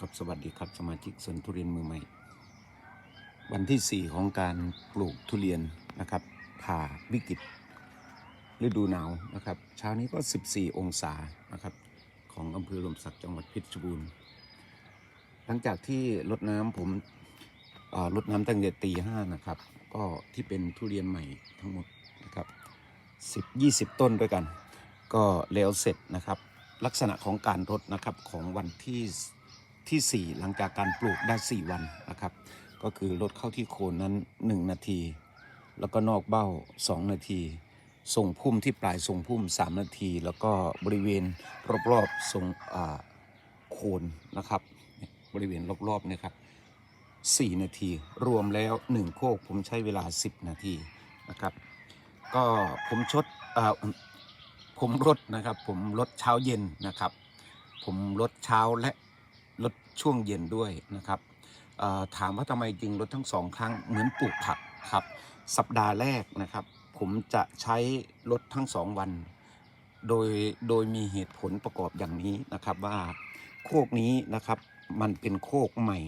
ครับสวัสดีครับสมาชิกสวนทุเรียนมือใหม่ วันที่ 4 ของการปลูกทุเรียนนะครับ ผ่าวิกฤตฤดูหนาวนะครับ เช้านี้ก็ 14 องศานะครับ ของอำเภอลมศักดิ์จังหวัดเพชรบูรณ์ หลังจากที่รดน้ำผมรดน้ำตั้งแต่ตีห้านะครับ ก็ที่เป็นทุเรียนใหม่ทั้งหมดนะครับ10 20 ต้นด้วยกัน ก็แล้วเสร็จนะครับ ลักษณะของการรดนะครับของวันที่ ที่ 4 หลังจากการปลูกได้ 4 วันนะครับ ก็คือรดเข้าที่โคนนั้น 1 นาที แล้วก็นอกเบ้า 2 นาทีส่งพุ่มที่ปลายส่งพุ่ม 3 นาที แล้วก็บริเวณรอบๆทรงอ่าโคนนะครับ บริเวณรอบๆนะครับ 4 นาที รวมแล้ว 1 โคกผมใช้เวลา 10 นาทีนะครับ ก็ผมชดผมลดนะครับ ผมลดเช้าเย็นนะครับ ผมลดเช้าและ ช่วงเย็นด้วยนะครับถามว่าทำไมจริงลดทั้งสองครั้งเหมือนปลูกผักครับสัปดาห์แรกนะครับ ผมจะใช้ลดทั้งสองวัน โดยโดยมีเหตุผลประกอบอย่างนี้นะครับว่าโคกนี้นะครับมันเป็นโคกใหม่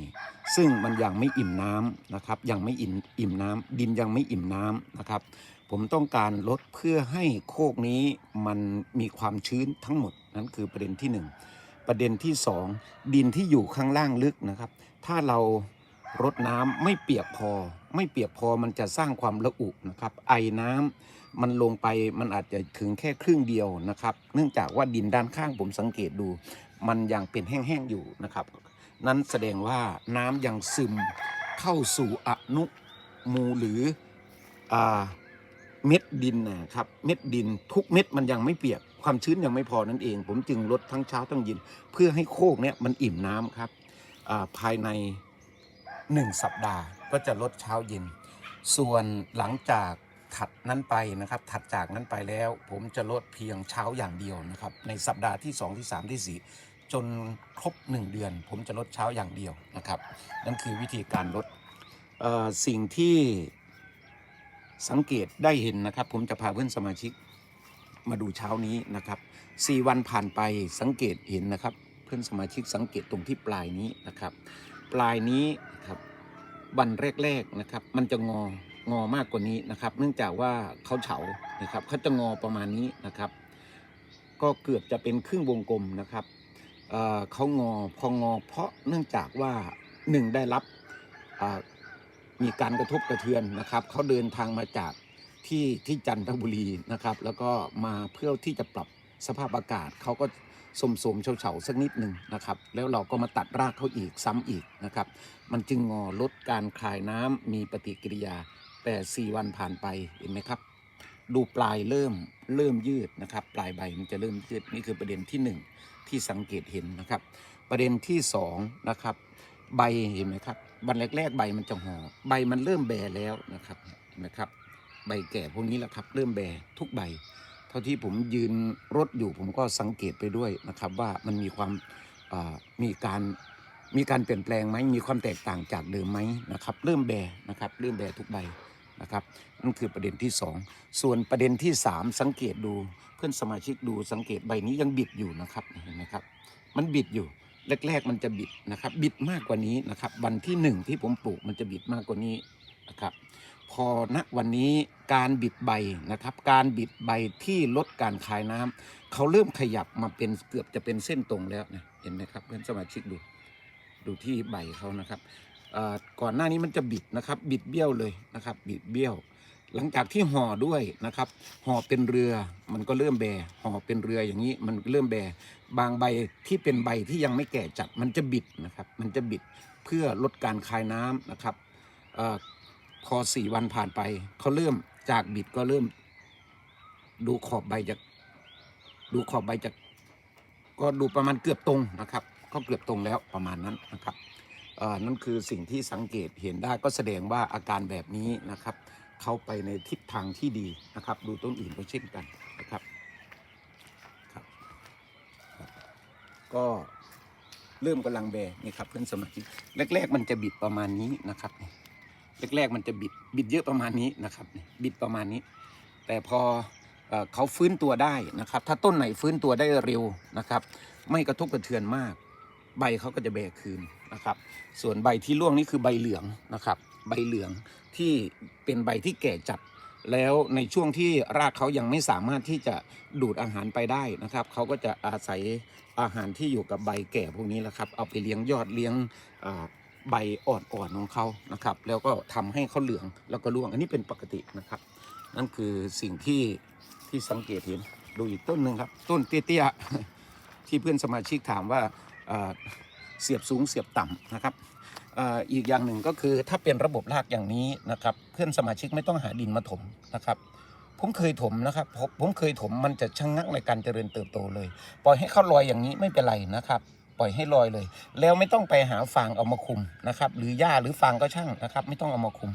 ซึ่งมันยังไม่อิ่มน้ำนะครับยังไม่อิ่มอิ่มน้ำดินยังไม่อิ่มน้ำนะครับ ผมต้องการลดเพื่อให้โคกนี้มันมีความชื้นทั้งหมดนั่นคือประเด็นที่หนึ่ง ประเด็นที่สองดินที่อยู่ข้างล่างลึกนะครับ ถ้าเรารดน้ำไม่เปียกพอ ไม่เปียกพอมันจะสร้างความระอุนะครับ ไอน้ำมันลงไปมันอาจจะถึงแค่ครึ่งเดียวนะครับ เนื่องจากว่าดินด้านข้างผมสังเกตดู มันยังเป็นแห้งๆอยู่นะครับ นั้นแสดงว่าน้ำยังซึมเข้าสู่อนุมูลหรืออ่าเม็ดดินนะครับ เม็ดดินทุกเม็ดมันยังไม่เปียก ความชื้นยังไม่พอนั่นเอง ผมจึงลดทั้งเช้าทั้งเย็นเพื่อให้โคกเนี่ยมันอิ่มน้ำครับภายใน 1 สัปดาห์ ก็จะลดเช้าเย็น ส่วนหลังจากถัดนั้นไปนะครับ ถัดจากนั้นไปแล้ว ผมจะลดเพียงเช้าอย่างเดียวนะครับ ในสัปดาห์ที่ 2 ที่ 3 ที่ 4 จนครบ 1 เดือน ผมจะลดเช้าอย่างเดียวนะครับ นั่นคือวิธีการลดสิ่งที่สังเกตได้เห็นนะครับ ผมจะพาเพื่อนสมาชิก มาดูเช้านี้นะครับสี่วันผ่านไปสังเกตเห็นนะครับ เพื่อนสมาชิกสังเกตตรงที่ปลายนี้นะครับ ปลายนี้ครับวันแรกๆนะครับ มันจะงองอมากกว่านี้นะครับ เนื่องจากว่าเขาเฉานะครับเขาจะงอประมาณนี้นะครับ ก็เกือบจะเป็นครึ่งวงกลมนะครับเออเขางอพองอเพราะเนื่องจากว่าหนึ่งได้รับมีการกระทบกระเทือนนะครับ เขาเดินทางมาจาก ที่ที่จันทบุรีนะครับ แล้วก็มาเพื่อที่จะปรับสภาพอากาศเขาก็สมสมเฉาๆสักนิดหนึ่งนะครับ แล้วเราก็มาตัดรากเขาอีกซ้ำอีกนะครับ มันจึงงอลดการคลายน้ำมีปฏิกิริยา แต่ 4 วันผ่านไปเห็นไหมครับ ดูปลายเริ่มเริ่มยืดนะครับ ปลายใบมันจะเริ่มยืดนี่คือประเด็นที่หนึ่งที่สังเกตเห็นนะครับ ประเด็นที่สองนะครับใบเห็นไหมครับวันแรกๆใบมันจะห่อใบมันเริ่มแบแล้วนะครับเห็นไหมครับ ใบแก่พวกนี้แหละครับ เริ่มแบทุกใบ เท่าที่ผมยืนรถอยู่ผมก็สังเกตไปด้วยนะครับ ว่ามันมีความมีการมีการเปลี่ยนแปลงไหมมีความแตกต่างจากเดิมไหมนะครับ เริ่มแบนะครับ เริ่มแบทุกใบนะครับนั่นคือประเด็นที่สองส่วนประเด็นที่สามสังเกตดูเพื่อนสมาชิกดูสังเกตใบนี้ยังบิดอยู่นะครับเห็นไหมครับ มันบิดอยู่แรก ๆ มันจะบิดนะครับ บิดมากกว่านี้นะครับ วันที่หนึ่งที่ผมปลูกมันจะบิดมากกว่านี้นะครับ พอณวันนี้การบิดใบนะครับ การบิดใบที่ลดการคายน้ำเขาเริ่มขยับมาเป็นเกือบจะเป็นเส้นตรงแล้วนะเห็นไหมครับเพื่อนสมาชิกดูดูที่ใบเขานะครับก่อนหน้านี้มันจะบิดนะครับ บิดเบี้ยวเลยนะครับ บิดเบี้ยว หลังจากที่ห่อด้วยนะครับห่อเป็นเรือมันก็เริ่มแบห่อเป็นเรืออย่างนี้มันเริ่มแบบางใบที่เป็นใบที่ยังไม่แก่จัดมันจะบิดนะครับ มันจะบิดเพื่อลดการคายน้ำนะครับ พอสี่วันผ่านไป เขาเริ่มจากบิดก็เริ่ม ดูขอบใบจากดูขอบใบจากก็ดูประมาณเกือบตรงนะครับ ก็เกือบตรงแล้วประมาณนั้นนะครับนั่นคือสิ่งที่สังเกตเห็นได้ก็แสดงว่าอาการแบบนี้นะครับ เข้าไปในทิศทางที่ดีนะครับ ดูต้นอื่นก็เช่นกันนะครับครับ ก็เริ่มกำลังแบนี่ครับเพื่อนสมาชิกแรก ๆ มันจะบิดประมาณนี้นะครับ แรกๆมันจะบิดบิดเยอะประมาณนี้นะครับบิดประมาณนี้ แต่พอเขาฟื้นตัวได้นะครับ ถ้าต้นไหนฟื้นตัวได้เร็วนะครับ ไม่กระทบกระเทือนมาก ใบเขาก็จะแบกคืนนะครับ ส่วนใบที่ร่วงนี่คือใบเหลืองนะครับ ใบเหลืองที่เป็นใบที่แก่จัดแล้วในช่วงที่รากเขายังไม่สามารถที่จะดูดอาหารไปได้นะครับ เขาก็จะอาศัยอาหารที่อยู่กับใบแก่พวกนี้แหละครับ เอาไปเลี้ยงยอดเลี้ยง ใบอ่อนๆของเขานะครับ แล้วก็ทำให้เขาเหลืองแล้วก็ร่วงอันนี้เป็นปกตินะครับ นั่นคือสิ่งที่ที่สังเกตเห็นดูอีกต้นหนึ่งครับ ต้นเตี้ยๆที่เพื่อนสมาชิกถามว่าเอ่อเสียบสูงเสียบต่ำนะครับอ,อีกอย่างหนึ่งก็คือถ้าเป็นระบบรากอย่างนี้นะครับ เพื่อนสมาชิกไม่ต้องหาดินมาถมนะครับผมเคยถมนะครับผมผมเคยถมมันจะชะงงักในการเจริญเติบโตเลย ปล่อยให้เขาลอยอย่างนี้ไม่เป็นไรนะครับ ปล่อยให้ลอยเลย แล้วไม่ต้องไปหาฟางเอามาคุมนะครับ หรือหญ้าหรือฟางก็ช่างนะครับ ไม่ต้องเอามาคุม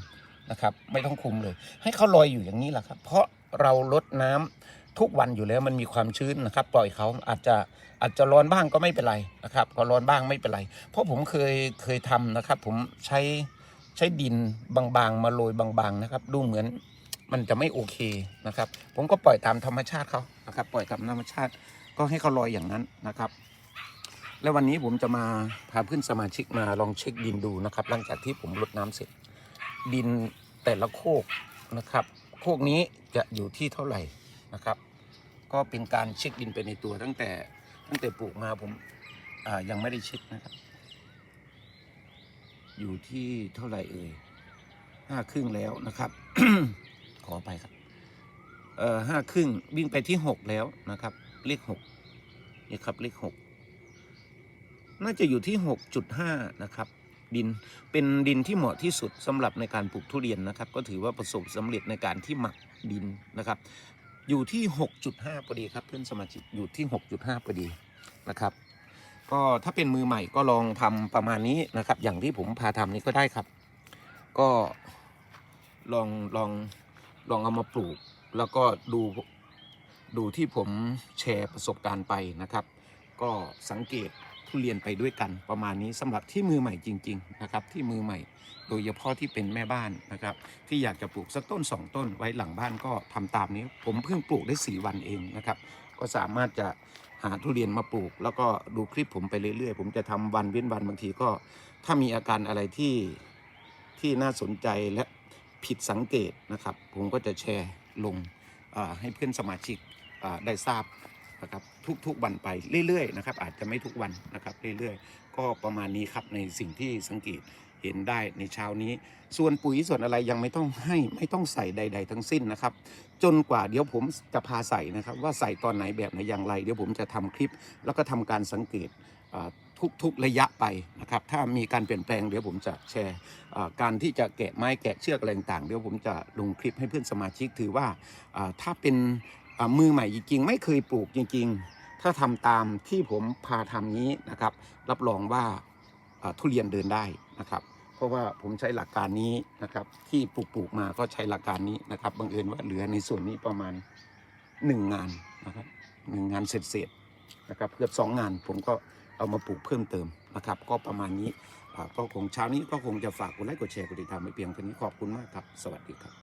นะครับ ไม่ต้องคุมเลย ให้เขาลอยอยู่อย่างนี้แหละครับ เพราะเราลดน้ำทุกวันอยู่แล้วมันมีความชื้นนะครับ ปล่อยเขาอาจจะอาจจะร้อนบ้างก็ไม่เป็นไรนะครับก็ร้อนบ้างไม่เป็นไร เพราะผมเคยเคยทำนะครับ ผมใช้ใช้ดินบางๆ มาโรยบางๆนะครับ ดูเหมือนมันจะไม่โอเคนะครับ ผมก็ปล่อยตามธรรมชาติเขานะครับ ปล่อยตามธรรมชาติก็ให้เขาลอยอย่างนั้นนะครับ แล้ววันนี้ผมจะมาพาเพื่อนสมาชิกมาลองเช็คดินดูนะครับ หลังจากที่ผมรดน้ำเสร็จ ดินแต่ละโคกนะครับ โคกนี้จะอยู่ที่เท่าไหร่นะครับ ก็เป็นการเช็คดินไปในตัวตั้งแต่ตั้งแต่ปลูกมาผมายังไม่ได้เช็คนะครับ อยู่ที่เท่าไหร่เอ่ยห้าครึ่งแล้วนะครับ ขอไปครับเอ่อห้าครึ่งวิ่งไปที่หกแล้วนะครับ เลขหกนี่ครับเลขหก น่าจะอยู่ที่หกจุดห้านะครับ ดินเป็นดินที่เหมาะที่สุดสำหรับในการปลูกทุเรียนนะครับ ก็ถือว่าประสบสำเร็จในการที่หมักดินนะครับ อยู่ที่ 6.5พอดีครับเพื่อนสมาชิกอยู่ที่ 6.5พอดีนะครับก็ถ้าเป็นมือใหม่ก็ลองทำประมาณนี้นะครับ อย่างที่ผมพาทำนี้ก็ได้ครับ ก็ลองลองลองเอามาปลูก แล้วก็ดูดูที่ผมแชร์ประสบการณ์ไปนะครับ ก็สังเกต ทุเรียนไปด้วยกันประมาณนี้สำหรับที่มือใหม่จริงๆนะครับที่มือใหม่ โดยเฉพาะที่เป็นแม่บ้านนะครับ ที่อยากจะปลูกสักต้นสองต้นไว้หลังบ้านก็ทำตามนี้ ผมเพิ่งปลูกได้สี่วันเองนะครับ ก็สามารถจะหาทุเรียนมาปลูก แล้วก็ดูคลิปผมไปเรื่อยๆ ผมจะทำวันเว้นวันบางทีก็ ถ้ามีอาการอะไรที่ที่น่าสนใจและผิดสังเกตนะครับ ผมก็จะแชร์ลงให้เพื่อนสมาชิกได้ทราบ นะครับทุกๆวันไปเรื่อยๆนะครับอาจจะไม่ทุกวันนะครับเรื่อยๆ ก็ประมาณนี้ครับในสิ่งที่สังเกตเห็นได้ในเช้านี้ ส่วนปุ๋ยส่วนอะไรยังไม่ต้องให้ไม่ต้องใส่ใด ๆ ทั้งสิ้นนะครับ จนกว่าเดี๋ยวผมจะพาใส่นะครับ ว่าใส่ตอนไหนแบบไหนอย่างไร เดี๋ยวผมจะทำคลิป แล้วก็ทำการสังเกตทุกๆระยะไปนะครับ ถ้ามีการเปลี่ยนแปลงเดี๋ยวผมจะแชร์การที่จะแกะไม้แกะเชือกอะไรต่างๆเดี๋ยวผมจะลงคลิปให้เพื่อนสมาชิกถือว่าถ้าเป็น มือใหม่จริงๆ ไม่เคยปลูกจริง ๆ ถ้าทำตามที่ผมพาทำนี้นะครับ รับรองว่าทุเรียนเดินได้นะครับ เพราะว่าผมใช้หลักการนี้นะครับ ที่ปลูกปลูกมาก็ใช้หลักการนี้นะครับบังเอิญว่าเหลือในส่วนนี้ประมาณหนึ่งงานนะครับหนึ่งงานเสร็จๆนะครับเกือบสองงานผมก็เอามาปลูกเพิ่มเติมนะครับ ก็ประมาณนี้ก็คงเช้านี้ก็คงจะฝากกดไลค์กดแชร์กดติดตามไปเพียงเท่านี้ขอบคุณมากครับ สวัสดีครับ